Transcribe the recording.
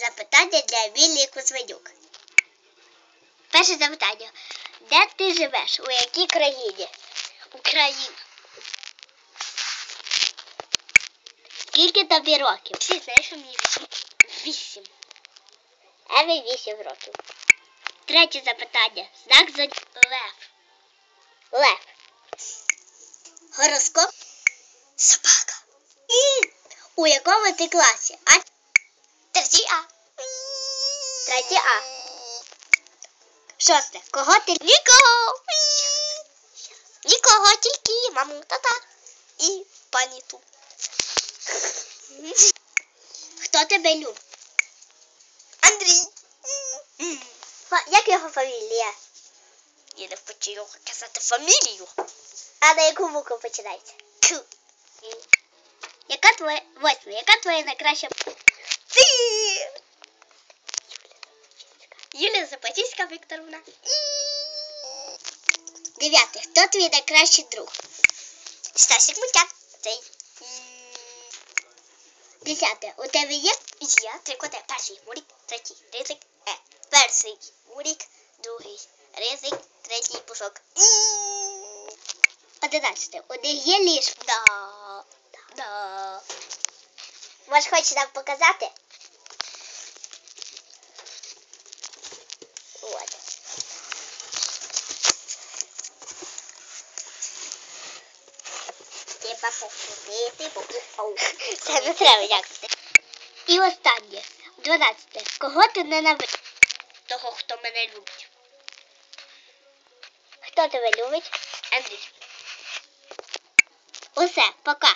Запитання для Віллі Кузьменюк. Перше запитання. Де ти живеш? У якій країні? Україна. Скільки тобі років? Всі знаєш, що мені вісім. Еві вісім років. Третє запитання. Знак за лев. Лев. Гороскоп. Собака. І у якому ти класі? А? Третій А. Третій А. Шосте. Кого ти? Нікого. Нікого, тільки маму, тата і пані ту. Хто тебе любить? Андрій. Як його фамілія? Я не хочу казати фамілію. А на яку букву починається? К. Яка твоя восьма? Яка твоя найкраща? Ти! Юлія Запатівська Вікторовна. Дев'яте. Хто твій найкращий друг? Стасік Мультяк. Цей. Десяте. У тебе є? Є. Три коти. Перший мурік, третій ризик. Е. Перший мурік, другий ризик, третій пушок. Одинадцяте. У них є ліжко? Да. Да. Може, хочеш нам показати? Треба покрутити, покрутити. Це не треба дякувати. І останнє. Дванадцяте. Кого ти ненавидиш? Того, хто мене любить. Хто тебе любить? Андрій. Усе, пока.